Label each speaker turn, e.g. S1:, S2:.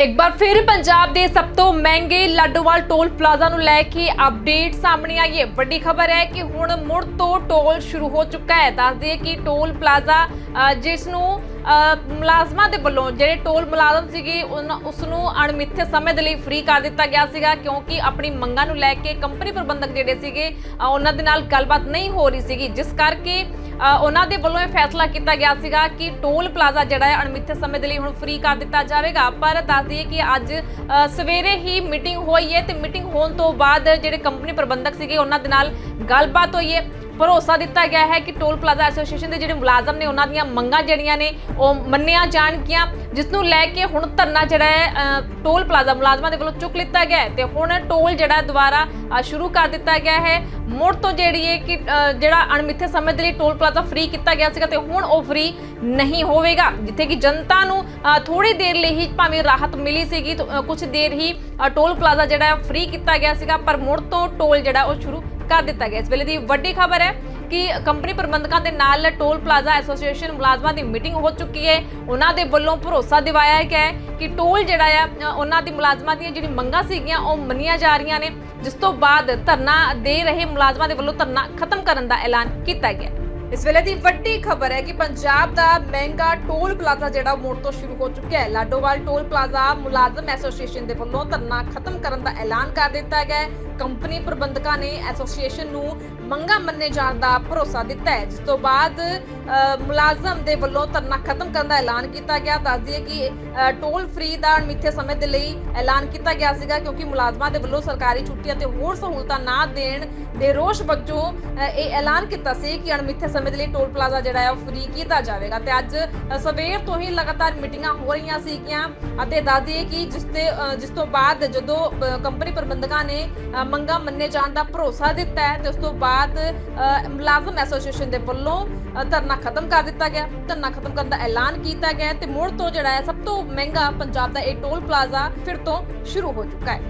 S1: ਇੱਕ ਵਾਰ ਫਿਰ ਪੰਜਾਬ ਦੇ ਸਭ ਤੋਂ ਮਹਿੰਗੇ ਲਾਡੋਵਾਲ ਟੋਲ ਪਲਾਜ਼ਾ ਨੂੰ ਲੈ ਕੇ ਅਪਡੇਟ ਸਾਹਮਣੇ ਆਈ ਹੈ। ਵੱਡੀ ਖਬਰ ਹੈ ਕਿ ਹੁਣ ਮੁੜ ਤੋਂ ਟੋਲ ਸ਼ੁਰੂ ਹੋ ਚੁੱਕਾ ਹੈ। ਦੱਸ ਦਈਏ ਕਿ ਟੋਲ ਪਲਾਜ਼ਾ ਜਿਸ ਨੂੰ ਮੁਲਾਜ਼ਮਾਂ ਦੇ ਵੱਲੋਂ ਜਿਹੜੇ ਟੋਲ ਮੁਲਾਜ਼ਮ ਸੀਗੇ ਉਸ ਨੂੰ ਅਣਮਿੱਥੇ ਸਮੇਂ ਦੇ ਲਈ ਫ੍ਰੀ ਕਰ ਦਿੱਤਾ ਗਿਆ ਸੀਗਾ ਕਿਉਂਕਿ ਆਪਣੀ ਮੰਗਾਂ ਨੂੰ ਲੈ ਕੇ ਕੰਪਨੀ ਪ੍ਰਬੰਧਕ ਜਿਹੜੇ ਸੀਗੇ ਉਹਨਾਂ ਦੇ ਨਾਲ ਗੱਲਬਾਤ ਨਹੀਂ ਹੋ ਰਹੀ ਸੀਗੀ। ਜਿਸ ਕਰਕੇ ਉਹਨਾਂ ਦੇ ਵੱਲੋਂ ਇਹ ਫੈਸਲਾ ਕੀਤਾ ਗਿਆ ਸੀਗਾ ਕਿ ਟੋਲ ਪਲਾਜ਼ਾ ਜਿਹੜਾ ਹੈ ਅਣਮਿੱਥੇ ਸਮੇਂ ਦੇ ਲਈ ਹੁਣ ਫ੍ਰੀ ਕਰ ਦਿੱਤਾ ਜਾਵੇਗਾ। ਪਰ ਦੱਸ ਦਈਏ ਕਿ ਅੱਜ ਸਵੇਰੇ ਹੀ ਮੀਟਿੰਗ ਹੋਈ ਹੈ ਤੇ ਮੀਟਿੰਗ ਹੋਣ ਤੋਂ ਬਾਅਦ ਜਿਹੜੇ ਕੰਪਨੀ ਪ੍ਰਬੰਧਕ ਸੀਗੇ ਉਹਨਾਂ ਦੇ ਨਾਲ ਗੱਲਬਾਤ ਹੋਈ ਹੈ। ਭਰੋਸਾ ਦਿੱਤਾ ਗਿਆ ਹੈ ਕਿ ਟੋਲ ਪਲਾਜ਼ਾ ਐਸੋਸੀਏਸ਼ਨ ਦੇ ਜਿਹੜੇ ਮੁਲਾਜ਼ਮ ਨੇ ਉਹਨਾਂ ਦੀਆਂ ਮੰਗਾਂ ਜਿਹੜੀਆਂ ਨੇ ਉਹ ਮੰਨੀਆਂ ਜਾਣਗੀਆਂ ਜਿਸ ਨੂੰ ਲੈ ਕੇ ਹੁਣ ਧਰਨਾ ਜਿਹੜਾ ਹੈ ਟੋਲ ਪਲਾਜ਼ਾ ਮੁਲਾਜ਼ਮਾਂ ਦੇ ਵੱਲੋਂ ਚੁੱਕ ਲਿੱਤਾ ਗਿਆ ਤੇ ਹੁਣ ਟੋਲ ਜਿਹੜਾ ਦੁਬਾਰਾ ਸ਼ੁਰੂ ਕਰ ਦਿੱਤਾ ਗਿਆ ਹੈ। ਮੁੜ ਤੋਂ ਜਿਹੜੀ ਹੈ ਕਿ ਜਿਹੜਾ ਅਣਮਿੱਥੇ ਸਮੇਂ ਦੇ ਲਈ ਟੋਲ ਪਲਾਜ਼ਾ ਫ੍ਰੀ ਕੀਤਾ ਗਿਆ ਸੀਗਾ ਤੇ ਹੁਣ ਉਹ ਫ੍ਰੀ ਨਹੀਂ ਹੋਵੇਗਾ ਜਿੱਥੇ ਕਿ ਜਨਤਾ ਨੂੰ ਅ, ਥੋੜੀ ਦੇਰ ਲਈ ਹੀ ਭਾਵੇਂ ਰਾਹਤ ਮਿਲੀ ਸੀਗੀ ਕੁਝ ਦੇਰ ਹੀ ਟੋਲ ਪਲਾਜ਼ਾ ਜਿਹੜਾ ਫ੍ਰੀ ਕੀਤਾ ਗਿਆ ਸੀਗਾ ਪਰ ਮੁੜ ਤੋਂ ਟੋਲ ਜਿਹੜਾ ਉਹ ਸ਼ੁਰੂ ਕਰ ਦਿੱਤਾ ਗਿਆ। ਇਸ ਵੇਲੇ ਦੀ ਵੱਡੀ ਖਬਰ ਹੈ ਕਿ ਕੰਪਨੀ ਪ੍ਰਬੰਧਕਾਂ ਦੇ ਨਾਲ ਟੋਲ ਪਲਾਜ਼ਾ ਐਸੋਸੀਏਸ਼ਨ ਮੁਲਾਜ਼ਮਾਂ ਦੀ ਮੀਟਿੰਗ ਹੋ ਚੁੱਕੀ ਹੈ। ਉਹਨਾਂ ਦੇ ਵੱਲੋਂ ਭਰੋਸਾ ਦਿਵਾਇਆ ਗਿਆ ਹੈ ਕਿ ਟੋਲ ਜਿਹੜਾ ਆ ਉਹਨਾਂ ਦੀ ਮੁਲਾਜ਼ਮਾਂ ਦੀਆਂ ਜਿਹੜੀ ਮੰਗਾਂ ਸੀਗੀਆਂ, ਉਹ ਮੰਨੀਆਂ ਜਾ ਰਹੀਆਂ ਨੇ। ਜਿਸ ਤੋਂ ਬਾਅਦ ਧਰਨਾ ਦੇ ਰਹੇ ਮੁਲਾਜ਼ਮਾਂ ਦੇ ਵੱਲੋਂ ਧਰਨਾ ਖਤਮ ਕਰਨ ਦਾ ਐਲਾਨ ਕੀਤਾ ਗਿਆ। ਇਸ ਵੇਲੇ ਦੀ ਵੱਡੀ ਖਬਰ ਹੈ ਕਿ ਪੰਜਾਬ ਦਾ ਮਹਿੰਗਾ ਟੋਲ ਪਲਾਜ਼ਾ ਜਿਹੜਾ ਮੋੜ ਤੋਂ ਸ਼ੁਰੂ ਹੋ ਚੁੱਕਿਆ ਹੈ। ਲਾਡੋਵਾਲ ਟੋਲ ਪਲਾਜ਼ਾ ਮੁਲਾਜ਼ਮ ਐਸੋਸੀਏਸ਼ਨ ਦੇ ਵੱਲੋਂ ਧਰਨਾ ਖਤਮ ਕਰਨ ਦਾ ਐਲਾਨ ਕਰ ਦਿੱਤਾ ਗਿਆ ਹੈ। ਕੰਪਨੀ ਪ੍ਰਬੰਧਕਾਂ ਨੇ ਐਸੋਸੀਏਸ਼ਨ ਨੂੰ ਮੰਗਾ ਮੰਨੇ ਜਾਣ ਦਾ ਭਰੋਸਾ ਦਿੱਤਾ ਹੈ। ਜਿਸ ਤੋਂ ਬਾਅਦ ਮੁਲਾਜ਼ਮ ਦੇ ਵੱਲੋਂ ਧਰਨਾ ਖਤਮ ਕਰਨ ਦਾ ਐਲਾਨ ਕੀਤਾ ਗਿਆ। ਦੱਸ ਦਈਏ ਕਿ ਟੋਲ ਫ੍ਰੀ ਦਾ ਅਣਮਿੱਥੇ ਸਮੇਂ ਦੇ ਲਈ ਐਲਾਨ ਕੀਤਾ ਗਿਆ ਸੀਗਾ ਕਿਉਂਕਿ ਮੁਲਾਜ਼ਮਾਂ ਦੇ ਵੱਲੋਂ ਸਰਕਾਰੀ ਛੁੱਟੀਆਂ ਤੇ ਹੋਰ ਸਹੂਲਤਾਂ ਨਾ ਦੇਣ ਦੇ ਰੋਸ਼ ਵਜੋਂ ਅ, ਇਹ ਐਲਾਨ ਕੀਤਾ ਸੀ ਕਿ ਅਣਮਿੱਥੇ ਸਮੇਂ ਦੇ ਲਈ ਟੋਲ ਪਲਾਜ਼ਾ ਜਿਹੜਾ ਹੈ ਉਹ ਫ੍ਰੀ ਕੀਤਾ ਜਾਵੇਗਾ। ਤੇ ਅੱਜ ਸਵੇਰ ਤੋਂ ਹੀ ਲਗਾਤਾਰ ਮੀਟਿੰਗਾਂ ਹੋ ਰਹੀਆਂ ਸੀਗੀਆਂ ਅਤੇ ਦੱਸ ਕਿ ਜਿਸ ਤੇ ਜਿਸ ਤੋਂ ਬਾਅਦ ਜਦੋਂ ਕੰਪਨੀ ਪ੍ਰਬੰਧਕਾਂ ਨੇ ਅ, ਮੰਗਾਂ ਮੰਨੇ ਜਾਣ ਦਾ ਭਰੋਸਾ ਦਿੱਤਾ ਹੈ ਤੇ ਉਸ ਤੋਂ ਬਾਅਦ ਮੁਲਾਜ਼ਮ ਐਸੋਸੀਏਸ਼ਨ ਦੇ ਵੱਲੋਂ ਧਰਨਾ ਖਤਮ ਕਰ ਦਿੱਤਾ ਗਿਆ। ਧਰਨਾ ਖਤਮ ਕਰਨ ਦਾ ਐਲਾਨ ਕੀਤਾ ਗਿਆ ਤੇ ਮੁੜ ਤੋਂ ਜਿਹੜਾ ਹੈ ਸਭ ਤੋਂ ਮਹਿੰਗਾ ਪੰਜਾਬ ਦਾ ਇਹ ਟੋਲ ਪਲਾਜ਼ਾ ਫਿਰ ਤੋਂ ਸ਼ੁਰੂ ਹੋ ਚੁੱਕਾ ਹੈ।